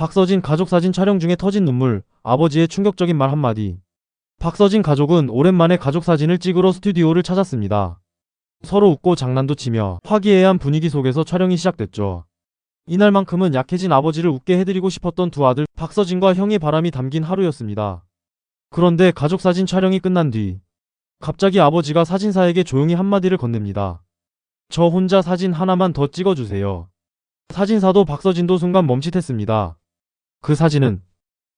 박서진 가족 사진 촬영 중에 터진 눈물, 아버지의 충격적인 말 한마디. 박서진 가족은 오랜만에 가족 사진을 찍으러 스튜디오를 찾았습니다. 서로 웃고 장난도 치며 화기애애한 분위기 속에서 촬영이 시작됐죠. 이날만큼은 약해진 아버지를 웃게 해드리고 싶었던 두 아들 박서진과 형의 바람이 담긴 하루였습니다. 그런데 가족 사진 촬영이 끝난 뒤 갑자기 아버지가 사진사에게 조용히 한마디를 건넵니다. 저 혼자 사진 하나만 더 찍어주세요. 사진사도 박서진도 순간 멈칫했습니다. 그 사진은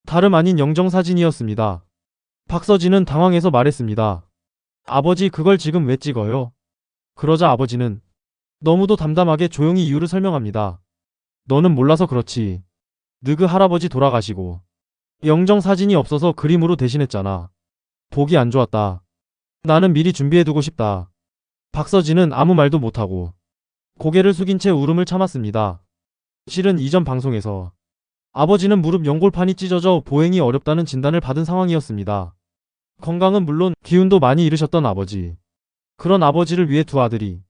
다름 아닌 영정 사진이었습니다. 박서진은 당황해서 말했습니다. 아버지 그걸 지금 왜 찍어요? 그러자 아버지는 너무도 담담하게 조용히 이유를 설명합니다. 너는 몰라서 그렇지. 느그 할아버지 돌아가시고 영정 사진이 없어서 그림으로 대신했잖아. 보기 안 좋았다. 나는 미리 준비해두고 싶다. 박서진은 아무 말도 못하고 고개를 숙인 채 울음을 참았습니다. 실은 이전 방송에서 아버지는 무릎 연골판이 찢어져 보행이 어렵다는 진단을 받은 상황이었습니다. 건강은 물론 기운도 많이 잃으셨던 아버지. 그런 아버지를 위해 두 아들이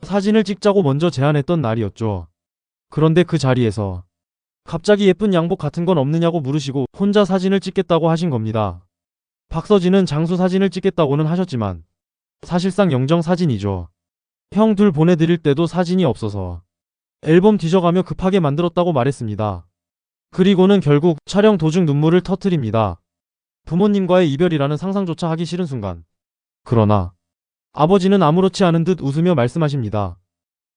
사진을 찍자고 먼저 제안했던 날이었죠. 그런데 그 자리에서 갑자기 예쁜 양복 같은 건 없느냐고 물으시고 혼자 사진을 찍겠다고 하신 겁니다. 박서진은 장수 사진을 찍겠다고는 하셨지만 사실상 영정 사진이죠. 형 둘 보내드릴 때도 사진이 없어서 앨범 뒤져가며 급하게 만들었다고 말했습니다. 그리고는 결국 촬영 도중 눈물을 터트립니다. 부모님과의 이별이라는 상상조차 하기 싫은 순간. 그러나 아버지는 아무렇지 않은 듯 웃으며 말씀하십니다.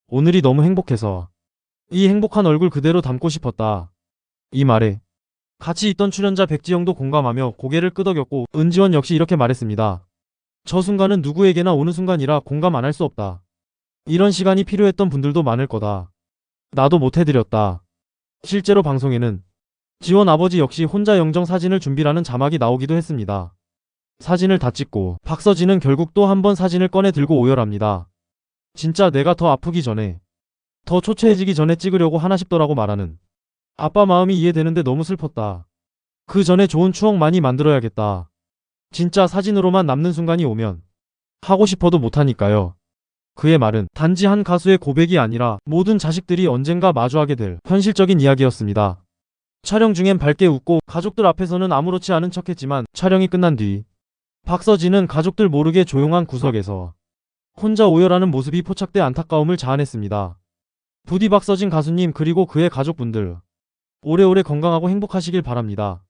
오늘이 너무 행복해서 이 행복한 얼굴 그대로 담고 싶었다. 이 말에 같이 있던 출연자 백지영도 공감하며 고개를 끄덕였고 은지원 역시 이렇게 말했습니다. 저 순간은 누구에게나 오는 순간이라 공감 안 할 수 없다. 이런 시간이 필요했던 분들도 많을 거다. 나도 못 해드렸다. 실제로 방송에는 지원 아버지 역시 혼자 영정 사진을 준비라는 자막이 나오기도 했습니다. 사진을 다 찍고 박서진은 결국 또 한 번 사진을 꺼내 들고 오열합니다. 진짜 내가 더 아프기 전에 더 초췌해지기 전에 찍으려고 하나 싶더라고 말하는 아빠 마음이 이해되는데 너무 슬펐다. 그 전에 좋은 추억 많이 만들어야겠다. 진짜 사진으로만 남는 순간이 오면 하고 싶어도 못하니까요. 그의 말은 단지 한 가수의 고백이 아니라 모든 자식들이 언젠가 마주하게 될 현실적인 이야기였습니다. 촬영 중엔 밝게 웃고 가족들 앞에서는 아무렇지 않은 척했지만 촬영이 끝난 뒤 박서진은 가족들 모르게 조용한 구석에서 혼자 오열하는 모습이 포착돼 안타까움을 자아냈습니다. 부디 박서진 가수님 그리고 그의 가족분들 오래오래 건강하고 행복하시길 바랍니다.